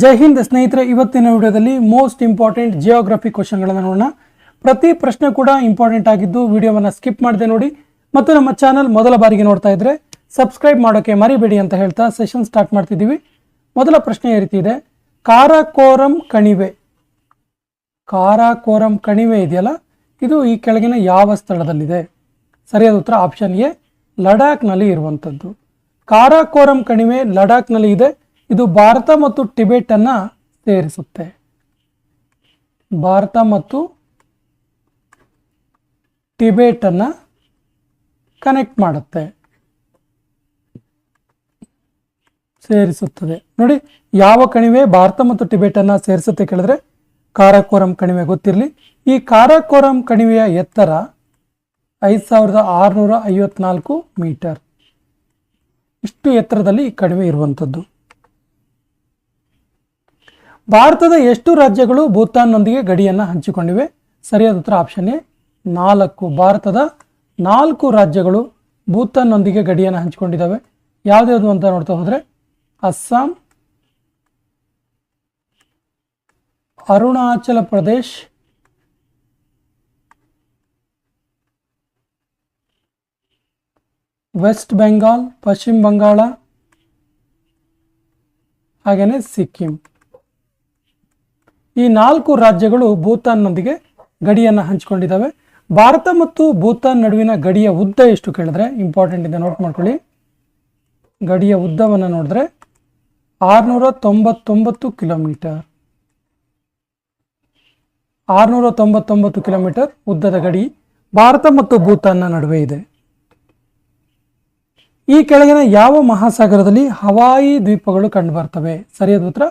ಜೈ ಹಿಂದ್ ಸ್ನೇಹಿತರೆ, ಇವತ್ತಿನ ವಿಡಿಯೋದಲ್ಲಿ ಮೋಸ್ಟ್ ಇಂಪಾರ್ಟೆಂಟ್ ಜಿಯೋಗ್ರಫಿ ಕ್ವಶನ್ಗಳನ್ನು ನೋಡೋಣ. ಪ್ರತಿ ಪ್ರಶ್ನೆ ಕೂಡ ಇಂಪಾರ್ಟೆಂಟ್ ಆಗಿದ್ದು ವಿಡಿಯೋವನ್ನು ಸ್ಕಿಪ್ ಮಾಡದೆ ನೋಡಿ ಮತ್ತು ನಮ್ಮ ಚಾನಲ್ ಮೊದಲ ಬಾರಿಗೆ ನೋಡ್ತಾ ಇದ್ರೆ ಸಬ್ಸ್ಕ್ರೈಬ್ ಮಾಡೋಕ್ಕೆ ಮರಿಬೇಡಿ ಅಂತ ಹೇಳ್ತಾ ಸೆಷನ್ ಸ್ಟಾರ್ಟ್ ಮಾಡ್ತಿದ್ದೀವಿ. ಮೊದಲ ಪ್ರಶ್ನೆ ಈ ರೀತಿ ಇದೆ. ಕಾರಾಕೋರಂ ಕಣಿವೆ. ಕಾರಾಕೋರಂ ಕಣಿವೆ ಇದೆಯಲ್ಲ? ಇದು ಈ ಕೆಳಗಿನ ಯಾವ ಸ್ಥಳದಲ್ಲಿದೆ? ಸರಿಯಾದ ಉತ್ತರ ಆಪ್ಷನ್ ಎ, ಲಡಾಖ್ನಲ್ಲಿ ಇರುವಂಥದ್ದು ಕಾರಾಕೋರಂ ಕಣಿವೆ ಲಡಾಖ್ನಲ್ಲಿ ಇದೆ. ಇದು ಭಾರತ ಮತ್ತು ಟಿಬೆಟ್ ಅನ್ನ ಸೇರಿಸುತ್ತೆ. ಭಾರತ ಮತ್ತು ಟಿಬೆಟ್ ಅನ್ನ ಕನೆಕ್ಟ್ ಮಾಡುತ್ತೆ. ಸೇರಿಸುತ್ತದೆ. ನೋಡಿ, ಯಾವ ಕಣಿವೆ ಭಾರತ ಮತ್ತು ಟಿಬೆಟ್ ಅನ್ನ ಸೇರಿಸುತ್ತೆ ಕೇಳಿದ್ರೆ ಕಾರಾಕೋರಂ ಕಣಿವೆ ಗೊತ್ತಿರಲಿ. ಈ ಕಾರಾಕೋರಂ ಕಣಿವೆಯ ಎತ್ತರ ಐದು ಸಾವಿರದ ಆರುನೂರ ಐವತ್ನಾಲ್ಕು ಮೀಟರ್. ಇಷ್ಟು ಎತ್ತರದಲ್ಲಿ ಈ ಕಣಿವೆ ಇರುವಂಥದ್ದು. ಭಾರತದ ಎಷ್ಟು ರಾಜ್ಯಗಳು ಭೂತಾನ್ನೊಂದಿಗೆ ಗಡಿಯನ್ನು ಹಂಚಿಕೊಂಡಿವೆ? ಸರಿಯಾದ ಉತ್ತರ ಆಪ್ಷನ್ ಎ, ನಾಲ್ಕು. ಭಾರತದ ನಾಲ್ಕು ರಾಜ್ಯಗಳು ಭೂತಾನ್ನೊಂದಿಗೆ ಗಡಿಯನ್ನು ಹಂಚಿಕೊಂಡಿದ್ದಾವೆ. ಯಾವುದ್ಯಾವುದು ಅಂತ ನೋಡ್ತಾ ಹೋದರೆ, ಅಸ್ಸಾಂ, ಅರುಣಾಚಲ ಪ್ರದೇಶ್, ವೆಸ್ಟ್ ಬೆಂಗಾಲ್, ಪಶ್ಚಿಮ ಬಂಗಾಳ ಹಾಗೆಯೇ ಸಿಕ್ಕಿಂ. ಈ ನಾಲ್ಕು ರಾಜ್ಯಗಳು ಭೂತಾನ್ನೊಂದಿಗೆ ಗಡಿಯನ್ನು ಹಂಚಿಕೊಂಡಿದ್ದಾವೆ. ಭಾರತ ಮತ್ತು ಭೂತಾನ್ ನಡುವಿನ ಗಡಿಯ ಉದ್ದ ಎಷ್ಟು ಕೇಳಿದ್ರೆ? ಇಂಪಾರ್ಟೆಂಟ್ ಇದೆ ನೋಟ್ ಮಾಡ್ಕೊಳ್ಳಿ. ಗಡಿಯ ಉದ್ದವನ್ನು ನೋಡಿದ್ರೆ ಆರುನೂರ ತೊಂಬತ್ತೊಂಬತ್ತು ಕಿಲೋಮೀಟರ್. ಆರುನೂರ ತೊಂಬತ್ತೊಂಬತ್ತು ಕಿಲೋಮೀಟರ್ ಉದ್ದದ ಗಡಿ ಭಾರತ ಮತ್ತು ಭೂತಾನ್ನ ನಡುವೆ ಇದೆ. ಈ ಕೆಳಗಿನ ಯಾವ ಮಹಾಸಾಗರದಲ್ಲಿ ಹವಾಯಿ ದ್ವೀಪಗಳು ಕಂಡುಬರ್ತವೆ? ಸರಿಯಾದ ಉತ್ತರ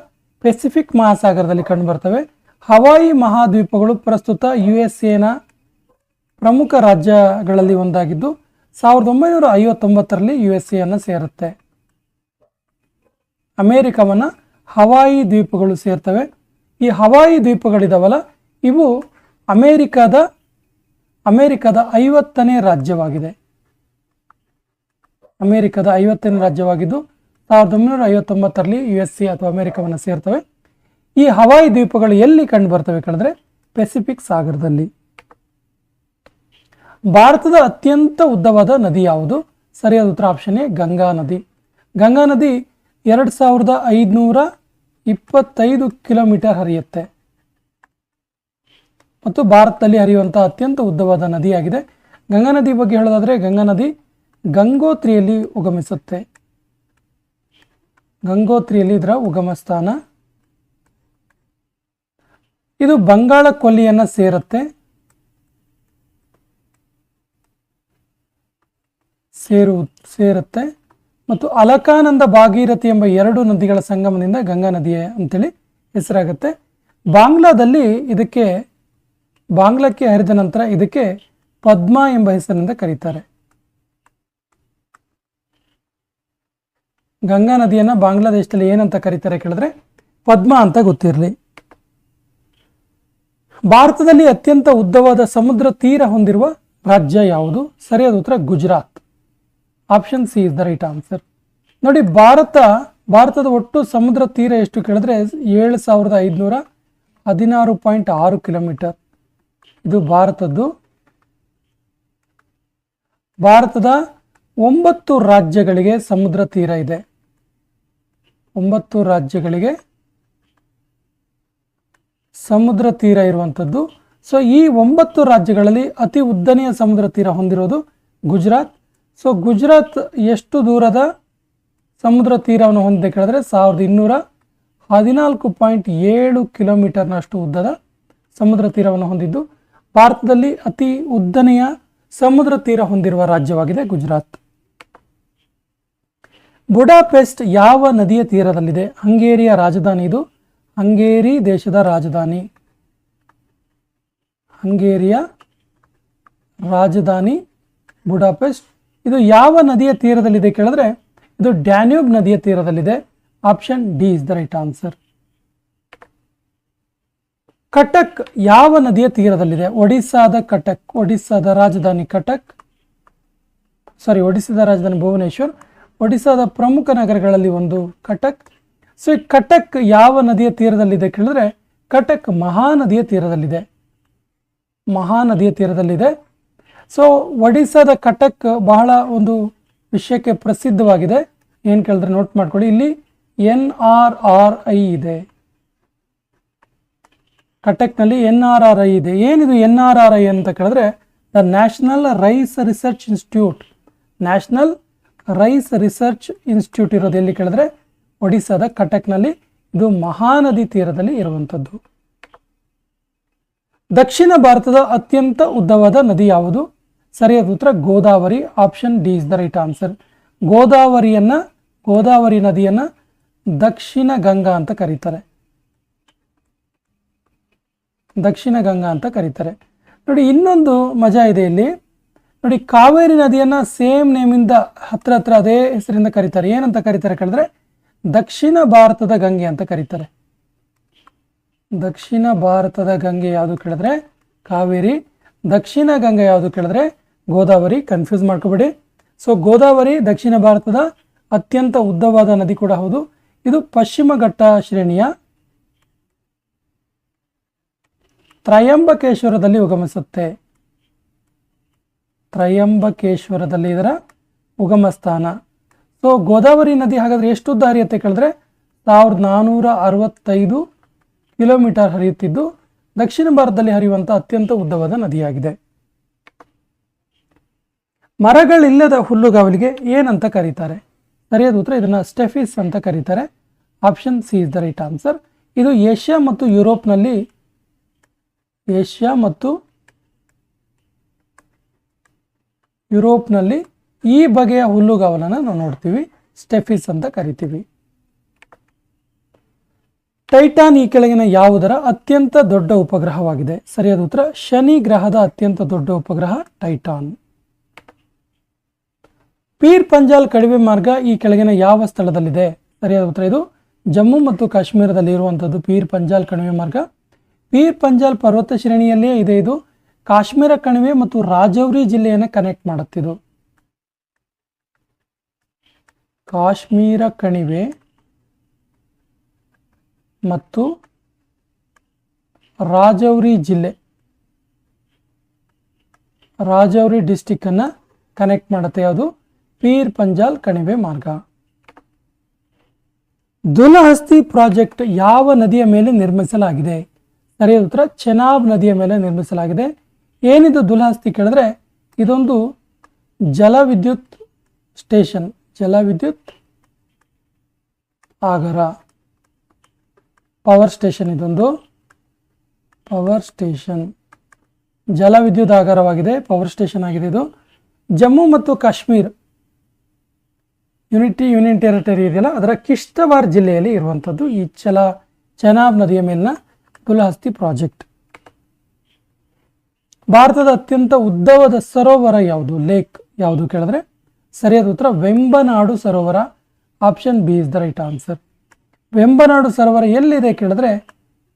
ಪೆಸಿಫಿಕ್ ಮಹಾಸಾಗರದಲ್ಲಿ ಕಂಡುಬರ್ತವೆ. ಹವಾಯಿ ಮಹಾದ್ವೀಪಗಳು ಪ್ರಸ್ತುತ ಯು ಎಸ್ ಎನ ಪ್ರಮುಖ ರಾಜ್ಯಗಳಲ್ಲಿ ಒಂದಾಗಿದ್ದು, ಸಾವಿರದ ಒಂಬೈನೂರ ಐವತ್ತೊಂಬತ್ತರಲ್ಲಿ ಯು ಎಸ್ ಎಯನ್ನು ಸೇರುತ್ತೆ. ಅಮೇರಿಕವನ್ನು ಹವಾಯಿ ದ್ವೀಪಗಳು ಸೇರ್ತವೆ. ಈ ಹವಾಯಿ ದ್ವೀಪಗಳಿದಾವಲ್ಲ, ಇವು ಅಮೇರಿಕಾದ, ಅಮೇರಿಕದ ಐವತ್ತನೇ ರಾಜ್ಯವಾಗಿದೆ. ಅಮೇರಿಕದ ಐವತ್ತನೇ ರಾಜ್ಯವಾಗಿದ್ದು ಸಾವಿರದ ಒಂಬೈನೂರ ಐವತ್ತೊಂಬತ್ತರಲ್ಲಿ ಯು ಎಸ್ ಸಿ ಅಥವಾ ಅಮೇರಿಕವನ್ನು ಸೇರ್ತವೆ. ಈ ಹವಾಯಿ ದ್ವೀಪಗಳು ಎಲ್ಲಿ ಕಂಡು ಬರ್ತವೆ ಕೇಳಿದ್ರೆ ಪೆಸಿಫಿಕ್ ಸಾಗರದಲ್ಲಿ. ಭಾರತದ ಅತ್ಯಂತ ಉದ್ದವಾದ ನದಿ ಯಾವುದು? ಸರಿಯಾದ ಉತ್ತರ ಆಪ್ಷನ್ ಗಂಗಾ ನದಿ. ಗಂಗಾ ನದಿ ಎರಡು ಸಾವಿರದ ಐದುನೂರ ಇಪ್ಪತ್ತೈದು ಕಿಲೋಮೀಟರ್ ಹರಿಯುತ್ತೆ. ಮತ್ತು ಭಾರತದಲ್ಲಿ ಹರಿಯುವಂತಹ ಅತ್ಯಂತ ಉದ್ದವಾದ ನದಿಯಾಗಿದೆ. ಗಂಗಾ ನದಿ ಬಗ್ಗೆ ಹೇಳೋದಾದ್ರೆ ಗಂಗಾ ನದಿ ಗಂಗೋತ್ರಿಯಲ್ಲಿ ಉಗಮಿಸುತ್ತೆ. ಗಂಗೋತ್ರಿಯಲ್ಲಿ ಇದರ ಉಗಮ ಸ್ಥಾನ ಇದು ಬಂಗಾಳ ಕೊಲ್ಲಿಯನ್ನು ಸೇರುತ್ತೆ. ಸೇರು, ಸೇರುತ್ತೆ. ಮತ್ತು ಅಲಕಾನಂದ ಭಾಗೀರಥಿ ಎಂಬ ಎರಡು ನದಿಗಳ ಸಂಗಮದಿಂದ ಗಂಗಾ ನದಿಯೇ ಅಂತೇಳಿ ಹೆಸರಾಗುತ್ತೆ. ಬಾಂಗ್ಲಾದಲ್ಲಿ ಇದಕ್ಕೆ, ಬಾಂಗ್ಲಕ್ಕೆ ಹರಿದ ನಂತರ ಇದಕ್ಕೆ ಪದ್ಮ ಎಂಬ ಹೆಸರಿನಿಂದ ಕರೀತಾರೆ. ಗಂಗಾ ನದಿಯನ್ನ ಬಾಂಗ್ಲಾದೇಶದಲ್ಲಿ ಏನಂತ ಕರೀತಾರೆ ಕೇಳಿದ್ರೆ ಪದ್ಮ ಅಂತ ಗೊತ್ತಿರಲಿ. ಭಾರತದಲ್ಲಿ ಅತ್ಯಂತ ಉದ್ದವಾದ ಸಮುದ್ರ ತೀರ ಹೊಂದಿರುವ ರಾಜ್ಯ ಯಾವುದು? ಸರಿಯಾದ ಉತ್ತರ Gujarat. Option C is the right answer ನೋಡಿ, ಭಾರತ, ಭಾರತದ ಒಟ್ಟು ಸಮುದ್ರ ತೀರ ಎಷ್ಟು ಕೇಳಿದ್ರೆ ಏಳು ಸಾವಿರದ ಐದುನೂರ ಹದಿನಾರು ಪಾಯಿಂಟ್ ಆರು ಕಿಲೋಮೀಟರ್. ಇದು ಭಾರತದ್ದು. ಭಾರತದ ಒಂಬತ್ತು ರಾಜ್ಯಗಳಿಗೆ ಸಮುದ್ರ ತೀರ ಇದೆ. ಒಂಬತ್ತು ರಾಜ್ಯಗಳಿಗೆ ಸಮುದ್ರ ತೀರ ಇರುವಂಥದ್ದು ಸೊ ಈ ಒಂಬತ್ತು ರಾಜ್ಯಗಳಲ್ಲಿ ಅತಿ ಉದ್ದನೆಯ ಸಮುದ್ರ ತೀರ ಹೊಂದಿರೋದು ಗುಜರಾತ್. ಸೊ ಗುಜರಾತ್ ಎಷ್ಟು ದೂರದ ಸಮುದ್ರ ತೀರವನ್ನು ಹೊಂದಿದೆ ಕೇಳಿದ್ರೆ ಸಾವಿರದ ಇನ್ನೂರ ಹದಿನಾಲ್ಕು ಪಾಯಿಂಟ್ ಏಳು ಕಿಲೋಮೀಟರ್ನಷ್ಟು ಉದ್ದದ ಸಮುದ್ರ ತೀರವನ್ನು ಹೊಂದಿದ್ದು. ಭಾರತದಲ್ಲಿ ಅತಿ ಉದ್ದನೆಯ ಸಮುದ್ರ ತೀರ ಹೊಂದಿರುವ ರಾಜ್ಯವಾಗಿದೆ ಗುಜರಾತ್. ಬುಡಾಪೆಸ್ಟ್ ಯಾವ ನದಿಯ ತೀರದಲ್ಲಿದೆ? ಹಂಗೇರಿಯ ರಾಜಧಾನಿ ಇದು. ಹಂಗೇರಿ ದೇಶದ ರಾಜಧಾನಿ. ಹಂಗೇರಿಯ ರಾಜಧಾನಿ ಬುಡಾಪೆಸ್ಟ್. ಇದು ಯಾವ ನದಿಯ ತೀರದಲ್ಲಿದೆ ಕೇಳಿದ್ರೆ, ಇದು ಡ್ಯಾನ್ಯೂಬ್ ನದಿಯ ತೀರದಲ್ಲಿದೆ. Option D is the right answer. Cuttack ಯಾವ ನದಿಯ ತೀರದಲ್ಲಿದೆ? ಒಡಿಸ್ಸಾದ ಕಟಕ್, ಒಡಿಸ್ಸಾದ ರಾಜಧಾನಿ ಕಟಕ್. ಸಾರಿ, ಒಡಿಸ್ಸಾದ ರಾಜಧಾನಿ ಭುವನೇಶ್ವರ್. ಒಡಿಸ್ಸಾದ ಪ್ರಮುಖ ನಗರಗಳಲ್ಲಿ ಒಂದು ಕಟಕ್. ಸೊ ಈ ಕಟಕ್ ಯಾವ ನದಿಯ ತೀರದಲ್ಲಿದೆ ಕೇಳಿದ್ರೆ, ಕಟಕ್ ಮಹಾನದಿಯ ತೀರದಲ್ಲಿದೆ. ಮಹಾನದಿಯ ತೀರದಲ್ಲಿದೆ. ಸೊ ಒಡಿಸಾದ ಕಟಕ್ ಬಹಳ ಒಂದು ವಿಷಯಕ್ಕೆ ಪ್ರಸಿದ್ಧವಾಗಿದೆ. ಏನು ಕೇಳಿದ್ರೆ ನೋಟ್ ಮಾಡ್ಕೊಳ್ಳಿ. ಇಲ್ಲಿ ಎನ್ ಆರ್ ಆರ್ ಐ ಇದೆ. ಕಟಕ್ನಲ್ಲಿ ಎನ್ ಆರ್ ಆರ್ ಐ ಇದೆ. ಏನಿದು ಎನ್ ಆರ್ ಆರ್ ಐ ಅಂತ ಕೇಳಿದ್ರೆ, the national rice research institute. National rice research institute ಇರೋದು ಎಲ್ಲಿ ಕೇಳಿದ್ರೆ ಒಡಿಸ್ಸಾದ ಕಟಕ್ನಲ್ಲಿ. ಇದು ಮಹಾನದಿ ತೀರದಲ್ಲಿ ಇರುವಂಥದ್ದು. ದಕ್ಷಿಣ ಭಾರತದ ಅತ್ಯಂತ ಉದ್ದವಾದ ನದಿ ಯಾವುದು? ಸರಿಯಾದ ಉತ್ತರ Godavari. Option D is the right answer. ಗೋದಾವರಿಯನ್ನ, Godavari ನದಿಯನ್ನ ದಕ್ಷಿಣ ಗಂಗಾ ಅಂತ ಕರೀತಾರೆ. ದಕ್ಷಿಣ ಗಂಗಾ ಅಂತ ಕರೀತಾರೆ. ನೋಡಿ, ಇನ್ನೊಂದು ಮಜಾ ಇದೆ ಇಲ್ಲಿ. ನೋಡಿ, ಕಾವೇರಿ ನದಿಯನ್ನ ಸೇಮ್ ನೇಮಿಂದ ಹತ್ರ ಹತ್ರ ಅದೇ ಹೆಸರಿಂದ ಕರೀತಾರೆ. ಏನಂತ ಕರೀತಾರೆ ಕೇಳಿದ್ರೆ, ದಕ್ಷಿಣ ಭಾರತದ ಗಂಗೆ ಅಂತ ಕರೀತಾರೆ. ದಕ್ಷಿಣ ಭಾರತದ ಗಂಗೆ ಯಾವುದು ಕೇಳಿದ್ರೆ, ಕಾವೇರಿ. ದಕ್ಷಿಣ ಗಂಗೆ ಯಾವುದು ಕೇಳಿದ್ರೆ, ಗೋದಾವರಿ. ಕನ್ಫ್ಯೂಸ್ ಮಾಡ್ಕೋಬೇಡಿ. ಸೊ ಗೋದಾವರಿ ದಕ್ಷಿಣ ಭಾರತದ ಅತ್ಯಂತ ಉದ್ದವಾದ ನದಿ ಕೂಡ ಹೌದು. ಇದು ಪಶ್ಚಿಮ ಘಟ್ಟ ಶ್ರೇಣಿಯ ತ್ರಯಂಬಕೇಶ್ವರದಲ್ಲಿ ಉಗಮಿಸುತ್ತೆ. ತ್ರಯಂಬಕೇಶ್ವರದಲ್ಲಿ ಇದರ ಉಗಮ ಸ್ಥಾನ ಸೊ ಗೋದಾವರಿ ನದಿ ಹಾಗಾದ್ರೆ ಎಷ್ಟು ಹರಿಯುತ್ತೆ ಕೇಳಿದ್ರೆ ಸಾವಿರದ ನಾನ್ನೂರ ಅರವತ್ತೈದು ಕಿಲೋಮೀಟರ್ ಹರಿಯುತ್ತಿದ್ದು, ದಕ್ಷಿಣ ಭಾರತದಲ್ಲಿ ಹರಿಯುವಂಥ ಅತ್ಯಂತ ಉದ್ದವಾದ ನದಿಯಾಗಿದೆ. ಮರಗಳಿಲ್ಲದ ಹುಲ್ಲುಗಾವಲಿಗೆ ಏನಂತ ಕರೀತಾರೆ? ಸರಿಯಾದ ಉತ್ತರ ಇದನ್ನ ಸ್ಟೆಫಿಸ್ ಅಂತ ಕರೀತಾರೆ. Option C is the right answer ಇದು ಏಷ್ಯಾ ಮತ್ತು ಯುರೋಪ್ನಲ್ಲಿ, ಏಷ್ಯಾ ಮತ್ತು ಯುರೋಪ್ನಲ್ಲಿ ಈ ಬಗೆಯ ಹುಲ್ಲುಗಾವಲನ್ನು ನಾವು ನೋಡ್ತೀವಿ. ಸ್ಟೆಫಿಸ್ ಅಂತ ಕರಿತೀವಿ. ಟೈಟಾನ್ ಈ ಕೆಳಗಿನ ಯಾವುದರ ಅತ್ಯಂತ ದೊಡ್ಡ ಉಪಗ್ರಹವಾಗಿದೆ. ಸರಿಯಾದ ಉತ್ತರ, ಶನಿ ಗ್ರಹದ ಅತ್ಯಂತ ದೊಡ್ಡ ಉಪಗ್ರಹ ಟೈಟಾನ್. ಪೀರ್ ಪಂಜಾಲ್ ಕಣಿವೆ ಮಾರ್ಗ ಈ ಕೆಳಗಿನ ಯಾವ ಸ್ಥಳದಲ್ಲಿದೆ? ಸರಿಯಾದ ಉತ್ತರ ಇದು ಜಮ್ಮು ಮತ್ತು ಕಾಶ್ಮೀರದಲ್ಲಿ ಇರುವಂಥದ್ದು ಪೀರ್ ಪಂಜಾಲ್ ಕಣಿವೆ ಮಾರ್ಗ. ಪೀರ್ ಪಂಜಾಲ್ ಪರ್ವತ ಶ್ರೇಣಿಯಲ್ಲೇ ಇದೆ ಇದು. ಕಾಶ್ಮೀರ ಕಣಿವೆ ಮತ್ತು ರಾಜೌರಿ ಜಿಲ್ಲೆಯನ್ನು ಕನೆಕ್ಟ್ ಮಾಡುತ್ತಿದ್ದು ಕಾಶ್ಮೀರ ಕಣಿವೆ ಮತ್ತು ರಾಜೌರಿ ಜಿಲ್ಲೆ. ರಾಜೌರಿ ಡಿಸ್ಟಿಕ್ಕನ್ನು ಕನೆಕ್ಟ್ ಮಾಡುತ್ತೆ ಅದು ಪೀರ್ ಪಂಜಾಲ್ ಕಣಿವೆ ಮಾರ್ಗ. ದುಲಹಸ್ತಿ ಪ್ರಾಜೆಕ್ಟ್ ಯಾವ ನದಿಯ ಮೇಲೆ ನಿರ್ಮಿಸಲಾಗಿದೆ? ಸರಿಯಾದ ಉತ್ತರ, ಚೆನಾಬ್ ನದಿಯ ಮೇಲೆ ನಿರ್ಮಿಸಲಾಗಿದೆ. ಏನಿದು ದುಲಹಸ್ತಿ ಕೇಳಿದ್ರೆ ಇದೊಂದು ಜಲವಿದ್ಯುತ್ ಸ್ಟೇಷನ್, ಜಲವಿದ್ಯುತ್ ಆಗರ ಪವರ್ ಸ್ಟೇಷನ್ ಇದೊಂದು. ಪವರ್ ಸ್ಟೇಷನ್, ಜಲವಿದ್ಯುತ್ ಆಗರವಾಗಿದೆ, ಪವರ್ ಸ್ಟೇಷನ್ ಆಗಿದೆ ಇದು. ಜಮ್ಮು ಮತ್ತು ಕಾಶ್ಮೀರ್ ಯುನಿಟಿ, ಯೂನಿಯನ್ ಟೆರಿಟರಿ ಇದೆಯಲ್ಲ, ಅದರ ಕಿಶ್ತವಾರ್ ಜಿಲ್ಲೆಯಲ್ಲಿ ಇರುವಂಥದ್ದು ಈ ಚಲ, ಚೆನಾಬ್ ನದಿಯ ಮೇಲಿನ ದುಲಹಸ್ತಿ ಪ್ರಾಜೆಕ್ಟ್. ಭಾರತದ ಅತ್ಯಂತ ಉದ್ದವಾದ ಸರೋವರ ಯಾವುದು? ಲೇಕ್ ಯಾವುದು ಕೇಳಿದ್ರೆ? ಸರಿಯಾದ ಉತ್ತರ, ವೆಂಬನಾಡು ಸರೋವರ. Option B is the right answer. Vembanad ಸರೋವರ ಎಲ್ಲಿದೆ ಕೇಳಿದ್ರೆ?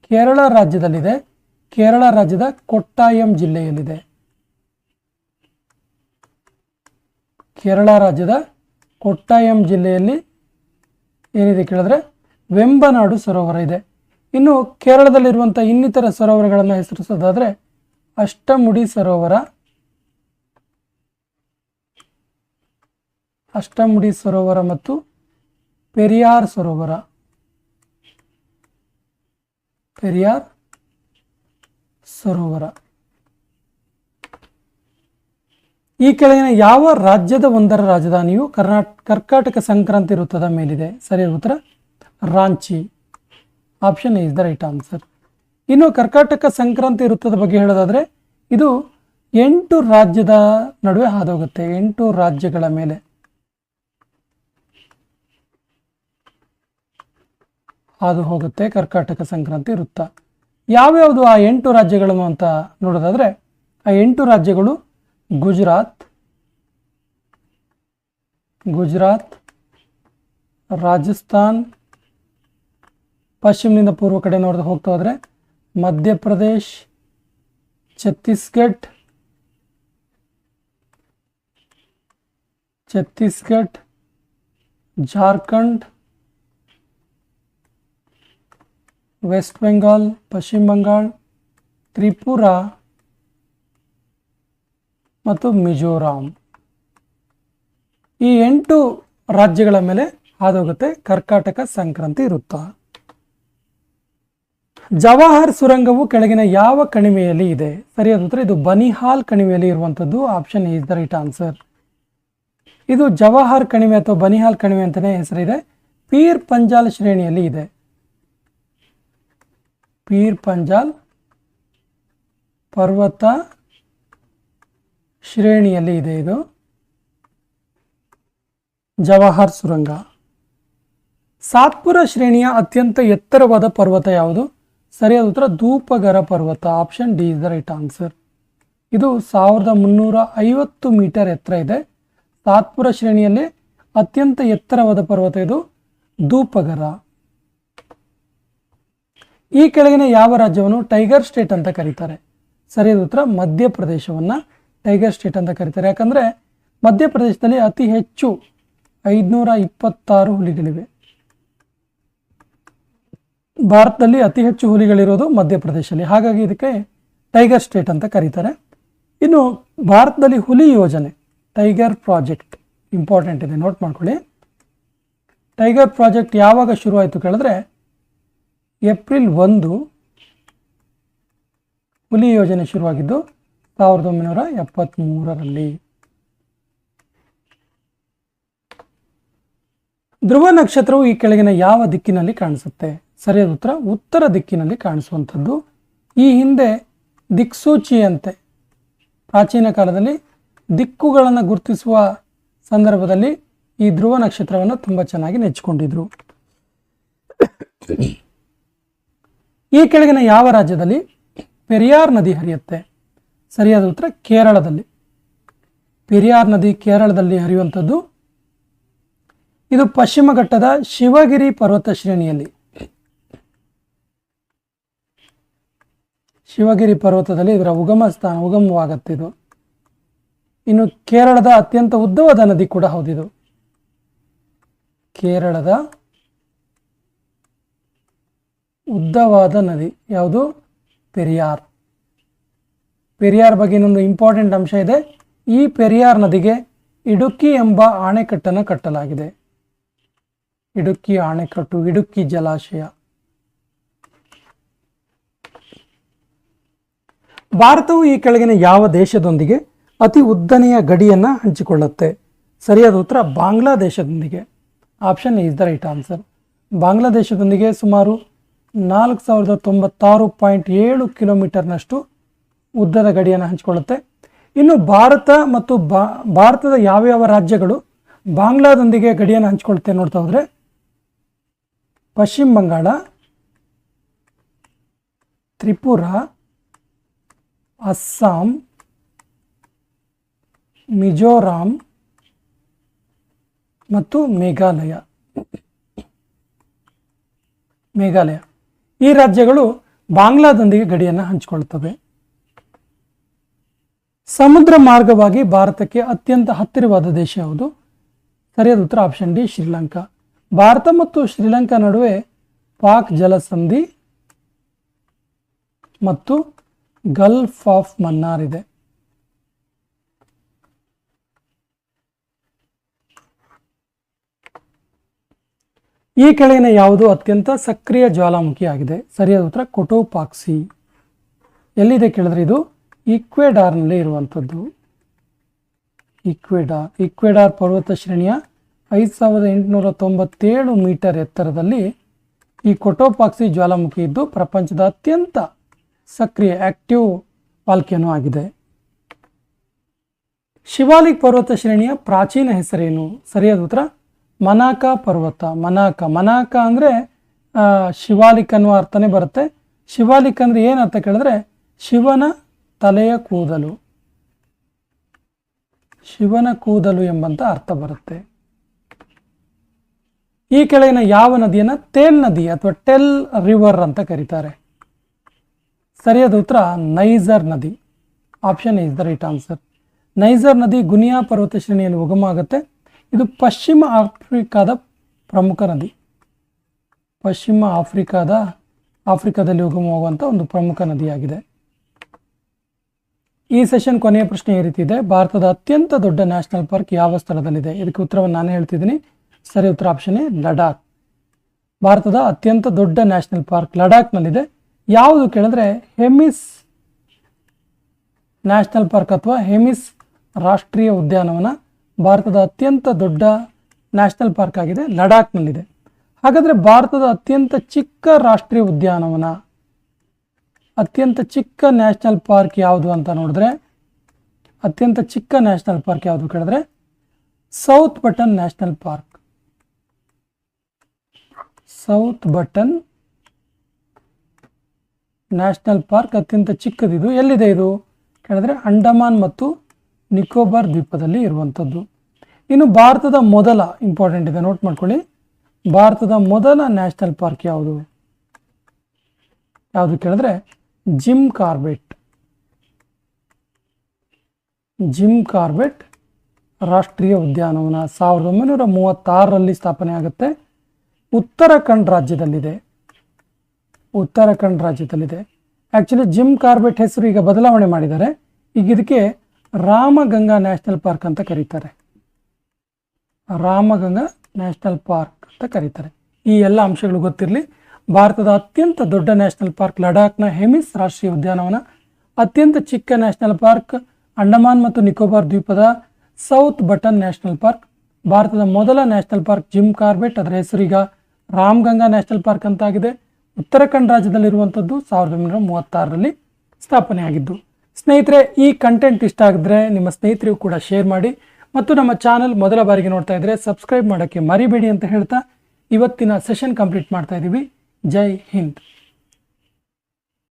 ಕೇರಳ ರಾಜ್ಯದಲ್ಲಿದೆ. ಕೇರಳ ರಾಜ್ಯದ ಕೊಟ್ಟಾಯಂ ಜಿಲ್ಲೆಯಲ್ಲಿದೆ. ಕೇರಳ ರಾಜ್ಯದ ಕೊಟ್ಟಾಯಂ ಜಿಲ್ಲೆಯಲ್ಲಿ ಏನಿದೆ ಕೇಳಿದ್ರೆ? ವೆಂಬನಾಡು ಸರೋವರ ಇದೆ. ಇನ್ನು ಕೇರಳದಲ್ಲಿರುವಂಥ ಇನ್ನಿತರ ಸರೋವರಗಳನ್ನು ಹೆಸರಿಸೋದಾದರೆ ಅಷ್ಟಮುಡಿ ಸರೋವರ. ಅಷ್ಟಮುಡಿ ಸರೋವರ ಮತ್ತು ಪೆರಿಯಾರ್ ಸರೋವರ. ಪೆರಿಯಾರ್ ಸರೋವರ. ಈ ಕೆಳಗಿನ ಯಾವ ರಾಜ್ಯದ ಒಂದರ ರಾಜಧಾನಿಯು ಕರ್ನಾಟಕ ಕರ್ಕಾಟಕ ಸಂಕ್ರಾಂತಿ ವೃತ್ತದ ಮೇಲಿದೆ? ಸರಿಯಾದ ಉತ್ತರ? Ranchi. Option is the right answer ಇನ್ನು ಕರ್ಕಾಟಕ ಸಂಕ್ರಾಂತಿ ವೃತ್ತದ ಬಗ್ಗೆ ಹೇಳೋದಾದ್ರೆ, ಇದು ಎಂಟು ರಾಜ್ಯದ ನಡುವೆ ಹಾದೋಗುತ್ತೆ, ಎಂಟು ರಾಜ್ಯಗಳ ಮೇಲೆ. ಹಾದು ಹೋಗುತ್ತೆ ಕರ್ಕಾಟಕ ಸಂಕ್ರಾಂತಿ ವೃತ್ತ ಯಾವ್ಯಾವುದು ಆ ಎಂಟು ರಾಜ್ಯಗಳನ್ನು ಅಂತ ನೋಡೋದಾದ್ರೆ, ಆ ಎಂಟು ರಾಜ್ಯಗಳು ಗುಜರಾತ್ ಗುಜರಾತ್, ರಾಜಸ್ಥಾನ್, ಪಶ್ಚಿಮದಿಂದ ಪೂರ್ವ ಕಡೆ ನೋಡ್ದು ಹೋಗ್ತಾ ಹೋದರೆ ಮಧ್ಯಪ್ರದೇಶ್ ಛತ್ತೀಸ್ಗಢ್ ಛತ್ತೀಸ್ಗಢ್ ಜಾರ್ಖಂಡ್, ವೆಸ್ಟ್ ಬೆಂಗಾಲ್, ಪಶ್ಚಿಮ ಬಂಗಾಳ, ತ್ರಿಪುರಾ ಮತ್ತು ಮಿಜೋರಾಂ. ಈ ಎಂಟು ರಾಜ್ಯಗಳ ಮೇಲೆ ಹಾದೋಗುತ್ತೆ ಕರ್ಕಾಟಕ ಸಂಕ್ರಾಂತಿ ವೃತ್ತ. ಜವಾಹರ್ ಸುರಂಗವು ಕೆಳಗಿನ ಯಾವ ಕಣಿವೆಯಲ್ಲಿ ಇದೆ? ಸರಿಯಾದ ಉತ್ತರ. ಇದು ಬನಿಹಾಲ್ ಕಣಿವೆಯಲ್ಲಿ ಇರುವಂಥದ್ದು. Option is the right answer ಇದು ಜವಾಹರ್ ಕಣಿವೆ ಅಥವಾ ಬನಿಹಾಲ್ ಕಣಿವೆ ಅಂತಲೇ ಹೆಸರಿದೆ. ಪೀರ್ ಪಂಜಾಲ್ ಶ್ರೇಣಿಯಲ್ಲಿ ಇದೆ. ಪೀರ್ ಪಂಜಾಲ್ ಪರ್ವತ ಶ್ರೇಣಿಯಲ್ಲಿ ಇದೆ ಇದು. ಜವಾಹರ್ ಸುರಂಗ. ಸಾತ್ಪುರ ಶ್ರೇಣಿಯ ಅತ್ಯಂತ ಎತ್ತರವಾದ ಪರ್ವತ ಯಾವುದು? ಸರಿಯಾದ ಉತ್ತರ ಧೂಪಗರ ಪರ್ವತ option D is the right answer ಇದು ಸಾವಿರದ ಮುನ್ನೂರ ಐವತ್ತು ಮೀಟರ್ ಎತ್ತರ ಇದೆ. ಸಾತ್ಪುರ ಶ್ರೇಣಿಯಲ್ಲಿ ಅತ್ಯಂತ ಎತ್ತರವಾದ ಪರ್ವತ ಇದು ಧೂಪಗರ. ಈ ಕೆಳಗಿನ ಯಾವ ರಾಜ್ಯವನ್ನು ಟೈಗರ್ ಸ್ಟೇಟ್ ಅಂತ ಕರೀತಾರೆ? ಸರಿಯಾದ ಉತ್ತರ ಮಧ್ಯಪ್ರದೇಶವನ್ನು ಟೈಗರ್ ಸ್ಟೇಟ್ ಅಂತ ಕರೀತಾರೆ. ಯಾಕಂದರೆ ಮಧ್ಯಪ್ರದೇಶದಲ್ಲಿ ಅತಿ ಹೆಚ್ಚು ಐದುನೂರ ಇಪ್ಪತ್ತಾರು ಹುಲಿಗಳಿವೆ. ಭಾರತದಲ್ಲಿ ಅತಿ ಹೆಚ್ಚು ಹುಲಿಗಳಿರೋದು ಮಧ್ಯಪ್ರದೇಶದಲ್ಲಿ ಹಾಗಾಗಿ ಇದಕ್ಕೆ ಟೈಗರ್ ಸ್ಟೇಟ್ ಅಂತ ಕರೀತಾರೆ. ಇನ್ನು ಭಾರತದಲ್ಲಿ ಹುಲಿ ಯೋಜನೆ, ಟೈಗರ್ ಪ್ರಾಜೆಕ್ಟ್ ಇಂಪಾರ್ಟೆಂಟ್ ಇದೆ, ನೋಟ್ ಮಾಡ್ಕೊಳ್ಳಿ. ಟೈಗರ್ ಪ್ರಾಜೆಕ್ಟ್ ಯಾವಾಗ ಶುರುವಾಯಿತು ಕೇಳಿದ್ರೆ ಏಪ್ರಿಲ್ ಒಂದು ಹುಲಿ ಯೋಜನೆ ಶುರುವಾಗಿದ್ದು ಸಾವಿರದ ಒಂಬೈನೂರ ಎಪ್ಪತ್ತ್ಮೂರರಲ್ಲಿ ಧ್ರುವ ನಕ್ಷತ್ರವು ಈ ಕೆಳಗಿನ ಯಾವ ದಿಕ್ಕಿನಲ್ಲಿ ಕಾಣಿಸುತ್ತೆ? ಸರಿಯಾದ ಉತ್ತರ ಉತ್ತರ ದಿಕ್ಕಿನಲ್ಲಿ ಕಾಣಿಸುವಂಥದ್ದು. ಈ ಹಿಂದೆ ದಿಕ್ಸೂಚಿಯಂತೆ ಪ್ರಾಚೀನ ಕಾಲದಲ್ಲಿ ದಿಕ್ಕುಗಳನ್ನು ಗುರುತಿಸುವ ಸಂದರ್ಭದಲ್ಲಿ ಈ ಧ್ರುವ ನಕ್ಷತ್ರವನ್ನು ತುಂಬ ಚೆನ್ನಾಗಿ ನೆಚ್ಚಿಕೊಂಡಿದ್ರು. ಈ ಕೆಳಗಿನ ಯಾವ ರಾಜ್ಯದಲ್ಲಿ ಪೆರಿಯಾರ್ ನದಿ ಹರಿಯುತ್ತೆ? ಸರಿಯಾದ ಉತ್ತರ ಕೇರಳದಲ್ಲಿ. ಪೆರಿಯಾರ್ ನದಿ ಕೇರಳದಲ್ಲಿ ಹರಿಯುವಂಥದ್ದು. ಇದು ಪಶ್ಚಿಮ ಘಟ್ಟದ ಶಿವಗಿರಿ ಪರ್ವತ ಶ್ರೇಣಿಯಲ್ಲಿ. ಶಿವಗಿರಿ ಪರ್ವತದಲ್ಲಿ ಇದರ ಉಗಮ ಸ್ಥಾನ ಉಗಮವಾಗುತ್ತಿದ್ದು ಇನ್ನು ಕೇರಳದ ಅತ್ಯಂತ ಉದ್ದವಾದ ನದಿ ಕೂಡ ಹೌದಿದು. ಕೇರಳದ ಉದ್ದವಾದ ನದಿ ಯಾವುದು? ಪೆರಿಯಾರ್. ಪೆರಿಯಾರ್ ಬಗ್ಗೆ ಇನ್ನೊಂದು ಇಂಪಾರ್ಟೆಂಟ್ ಅಂಶ ಇದೆ. ಈ ಪೆರಿಯಾರ್ ನದಿಗೆ ಇಡುಕ್ಕಿ ಎಂಬ ಅಣೆಕಟ್ಟನ್ನು ಕಟ್ಟಲಾಗಿದೆ. ಇಡುಕ್ಕಿ ಅಣೆಕಟ್ಟು ಇಡುಕ್ಕಿ ಜಲಾಶಯ. ಭಾರತವು ಈ ಕೆಳಗಿನ ಯಾವ ದೇಶದೊಂದಿಗೆ ಅತಿ ಉದ್ದನೆಯ ಗಡಿಯನ್ನು ಹಂಚಿಕೊಳ್ಳುತ್ತೆ? ಸರಿಯಾದ ಉತ್ತರ ಬಾಂಗ್ಲಾದೇಶದೊಂದಿಗೆ. Option is the right answer ಬಾಂಗ್ಲಾದೇಶದೊಂದಿಗೆ ಸುಮಾರು ನಾಲ್ಕು ಸಾವಿರದ ತೊಂಬತ್ತಾರು ಪಾಯಿಂಟ್ ಏಳು ಕಿಲೋಮೀಟರ್ನಷ್ಟು ಉದ್ದದ ಗಡಿಯನ್ನು ಹಂಚಿಕೊಳ್ಳುತ್ತೆ. ಇನ್ನು ಭಾರತ ಮತ್ತು ಬಾ, ಭಾರತದ ಯಾವ್ಯಾವ ರಾಜ್ಯಗಳು ಬಾಂಗ್ಲಾದೊಂದಿಗೆ ಗಡಿಯನ್ನು ಹಂಚಿಕೊಳ್ಳುತ್ತೆ ನೋಡ್ತಾ ಹೋದರೆ, ಪಶ್ಚಿಮ ಬಂಗಾಳ, ತ್ರಿಪುರಾ ಅಸ್ಸಾಂ, ಮಿಜೋರಾಂ ಮತ್ತು ಮೇಘಾಲಯ. ಮೇಘಾಲಯ. ಈ ರಾಜ್ಯಗಳು ಬಾಂಗ್ಲಾದೊಂದಿಗೆ ಗಡಿಯನ್ನು ಹಂಚಿಕೊಳ್ಳುತ್ತವೆ. ಸಮುದ್ರ ಮಾರ್ಗವಾಗಿ ಭಾರತಕ್ಕೆ ಅತ್ಯಂತ ಹತ್ತಿರವಾದ ದೇಶ ಯಾವುದು? ಸರಿಯಾದ ಉತ್ತರ ಆಪ್ಷನ್ ಡಿ ಶ್ರೀಲಂಕಾ. ಭಾರತ ಮತ್ತು ಶ್ರೀಲಂಕಾ ನಡುವೆ ಪಾಕ್ ಜಲಸಂಧಿ ಮತ್ತು ಗಲ್ಫ್ ಆಫ್ ಮನ್ನಾರ್ ಇದೆ. ಈ ಕೆಳಗಿನ ಯಾವುದು ಅತ್ಯಂತ ಸಕ್ರಿಯ ಜ್ವಾಲಾಮುಖಿಯಾಗಿದೆ ಸರಿಯಾದ ಉತ್ತರ ಕೊಟೋಪಾಕ್ಸಿ. ಎಲ್ಲಿದೆ ಕೇಳಿದ್ರೆ ಇದು? ಈಕ್ವೆಡಾರ್ನಲ್ಲಿ ಇರುವಂಥದ್ದು. ಈಕ್ವೆಡಾರ್ ಈಕ್ವೆಡಾರ್ ಪರ್ವತ ಶ್ರೇಣಿಯ ಐದು ಸಾವಿರದ ಎಂಟುನೂರ ತೊಂಬತ್ತೇಳು ಮೀಟರ್ ಎತ್ತರದಲ್ಲಿ ಈ ಕೊಟೋಪಾಕ್ಸಿ ಜ್ವಾಲಾಮುಖಿ ಇದ್ದು ಪ್ರಪಂಚದ ಅತ್ಯಂತ ಸಕ್ರಿಯ ಆಕ್ಟಿವ್ ವಾಲ್ಕ್ಯಾನೋ ಆಗಿದೆ. ಶಿವಾಲಿಕ್ ಪರ್ವತ ಶ್ರೇಣಿಯ ಪ್ರಾಚೀನ ಹೆಸರೇನು? ಸರಿಯಾದ ಉತ್ತರ, ಮನಾಕ ಪರ್ವತ. ಮನಾಕ ಮನಾಕ ಅಂದರೆ ಶಿವಾಲಿಕ್ ಅನ್ನುವ ಅರ್ಥನೇ ಬರುತ್ತೆ. ಶಿವಾಲಿಕ್ ಅಂದರೆ ಏನು ಅರ್ಥ ಕೇಳಿದ್ರೆ, ಶಿವನ ತಲೆಯ ಕೂದಲು. ಶಿವನ ಕೂದಲು ಎಂಬಂತ ಅರ್ಥ ಬರುತ್ತೆ. ಈ ಕೆಳಗಿನ ಯಾವ ನದಿಯನ್ನು? ತೇಲ್ ನದಿ, ಅಥವಾ ಟೆಲ್ ರಿವರ್ ಅಂತ ಕರೀತಾರೆ. ಸರಿಯಾದ ಉತ್ತರ, ನೈಜರ್ ನದಿ. Option is the right answer Niger ನದಿ ಗುನಿಯಾ ಪರ್ವತ ಶ್ರೇಣಿಯಲ್ಲಿ ಉಗಮ ಆಗುತ್ತೆ ಇದು ಪಶ್ಚಿಮ ಆಫ್ರಿಕಾದ ಪ್ರಮುಖ ನದಿ. ಪಶ್ಚಿಮ ಆಫ್ರಿಕಾದ, ಆಫ್ರಿಕಾದಲ್ಲಿ ಉಗಮವಾಗುವಂಥ ಒಂದು ಪ್ರಮುಖ ನದಿಯಾಗಿದೆ. ಈ ಸೆಷನ್ ಕೊನೆಯ ಪ್ರಶ್ನೆ ಈ ರೀತಿ ಇದೆ. ಭಾರತದ ಅತ್ಯಂತ ದೊಡ್ಡ ನ್ಯಾಷನಲ್ ಪಾರ್ಕ್ ಯಾವ ಸ್ಥಳದಲ್ಲಿದೆ? ಇದಕ್ಕೆ ಉತ್ತರವನ್ನು ನಾನು ಹೇಳ್ತಿದ್ದೀನಿ. ಸರಿ, ಉತ್ತರ ಆಪ್ಷನ್ ಲಡಾಖ್. ಭಾರತದ ಅತ್ಯಂತ ದೊಡ್ಡ ನ್ಯಾಷನಲ್ ಪಾರ್ಕ್ ಲಡಾಖ್ನಲ್ಲಿದೆ. ಯಾವುದು ಕೇಳಿದ್ರೆ ಹೆಮಿಸ್ ನ್ಯಾಷನಲ್ ಪಾರ್ಕ್ ಅಥವಾ ಹೆಮಿಸ್ ರಾಷ್ಟ್ರೀಯ ಉದ್ಯಾನವನ ಭಾರತದ ಅತ್ಯಂತ ದೊಡ್ಡ ನ್ಯಾಷನಲ್ ಪಾರ್ಕ್ ಆಗಿದೆ, ಲಡಾಖ್ನಲ್ಲಿದೆ. ಹಾಗಾದರೆ ಭಾರತದ ಅತ್ಯಂತ ಚಿಕ್ಕ ರಾಷ್ಟ್ರೀಯ ಉದ್ಯಾನವನ, ಅತ್ಯಂತ ಚಿಕ್ಕ ನ್ಯಾಷನಲ್ ಪಾರ್ಕ್ ಯಾವುದು ಅಂತ ನೋಡಿದ್ರೆ, ಅತ್ಯಂತ ಚಿಕ್ಕ ನ್ಯಾಷನಲ್ ಪಾರ್ಕ್ ಯಾವುದು ಕೇಳಿದ್ರೆ, south Button national park. South Button national park ಅತ್ಯಂತ ಚಿಕ್ಕದಿದು. ಎಲ್ಲಿದೆ ಇದು? ಕೇಳಿದ್ರೆ ಅಂಡಮಾನ್ ಮತ್ತು ನಿಕೋಬಾರ್ ದ್ವೀಪದಲ್ಲಿ ಇರುವಂಥದ್ದು. ಇನ್ನು ಭಾರತದ ಮೊದಲ ಇಂಪಾರ್ಟೆಂಟ್ ಇದೆ ನೋಟ್ ಮಾಡ್ಕೊಳ್ಳಿ. ಭಾರತದ ಮೊದಲ ನ್ಯಾಷನಲ್ ಪಾರ್ಕ್ ಯಾವುದು? ಯಾವುದು ಕೇಳಿದ್ರೆ ಜಿಮ್ ಕಾರ್ಬೆಟ್. ಜಿಮ್ ಕಾರ್ಬೆಟ್ ರಾಷ್ಟ್ರೀಯ ಉದ್ಯಾನವನ. ಸಾವಿರದ ಒಂಬೈನೂರ ಮೂವತ್ತಾರರಲ್ಲಿ ಸ್ಥಾಪನೆ ಆಗುತ್ತೆ ಉತ್ತರಾಖಂಡ್ ರಾಜ್ಯದಲ್ಲಿದೆ. ಉತ್ತರಾಖಂಡ್ ರಾಜ್ಯದಲ್ಲಿದೆ. ಆ್ಯಕ್ಚುಲಿ ಜಿಮ್ ಕಾರ್ಬೆಟ್ ಹೆಸರು ಈಗ ಬದಲಾವಣೆ ಮಾಡಿದ್ದಾರೆ. ಈಗ ಇದಕ್ಕೆ ರಾಮಗಂಗಾ ನ್ಯಾಷನಲ್ ಪಾರ್ಕ್ ಅಂತ ಕರೀತಾರೆ. ರಾಮಗಂಗಾ ನ್ಯಾಷನಲ್ ಪಾರ್ಕ್ ಅಂತ ಕರೀತಾರೆ. ಈ ಎಲ್ಲ ಅಂಶಗಳು ಗೊತ್ತಿರಲಿ. ಭಾರತದ ಅತ್ಯಂತ ದೊಡ್ಡ ನ್ಯಾಷನಲ್ ಪಾರ್ಕ್ ಲಡಾಖ್ನ ಹೆಮಿಸ್ ರಾಷ್ಟ್ರೀಯ ಉದ್ಯಾನವನ. ಅತ್ಯಂತ ಚಿಕ್ಕ ನ್ಯಾಷನಲ್ ಪಾರ್ಕ್ ಅಂಡಮಾನ್ ಮತ್ತು ನಿಕೋಬಾರ್ ದ್ವೀಪದ ಸೌತ್ ಬಟನ್ ನ್ಯಾಷನಲ್ ಪಾರ್ಕ್. ಭಾರತದ ಮೊದಲ ನ್ಯಾಷನಲ್ ಪಾರ್ಕ್ ಜಿಮ್ ಕಾರ್ಬೆಟ್ ಅದರ ಹೆಸರೀಗ ರಾಮಗಂಗಾ ನ್ಯಾಷನಲ್ ಪಾರ್ಕ್ ಅಂತಾಗಿದೆ. ಉತ್ತರಾಖಂಡ್ ರಾಜ್ಯದಲ್ಲಿರುವಂಥದ್ದು ಸಾವಿರದ ಒಂಬೈನೂರ ಮೂವತ್ತಾರರಲ್ಲಿ ಸ್ಥಾಪನೆ ಆಗಿದ್ದು, ಸ್ನೇಹಿತರೆ, ಈ ಕಂಟೆಂಟ್ ಇಷ್ಟ ಆಗಿದ್ರೆ ನಿಮ್ಮ ಸ್ನೇಹಿತರಿಗೂ ಕೂಡ ಶೇರ್ ಮಾಡಿ ಮತ್ತು ನಮ್ಮ ಚಾನಲ್ ಮೊದಲ ಬಾರಿಗೆ ನೋಡ್ತಾ ಇದ್ರೆ ಸಬ್ಸ್ಕ್ರೈಬ್ ಮಾಡೋಕ್ಕೆ ಮರಿಬೇಡಿ ಅಂತ ಹೇಳ್ತಾ ಇವತ್ತಿನ ಸೆಷನ್ ಕಂಪ್ಲೀಟ್ ಮಾಡ್ತಾ ಇದ್ದೀವಿ ಜೈ ಹಿಂದ್.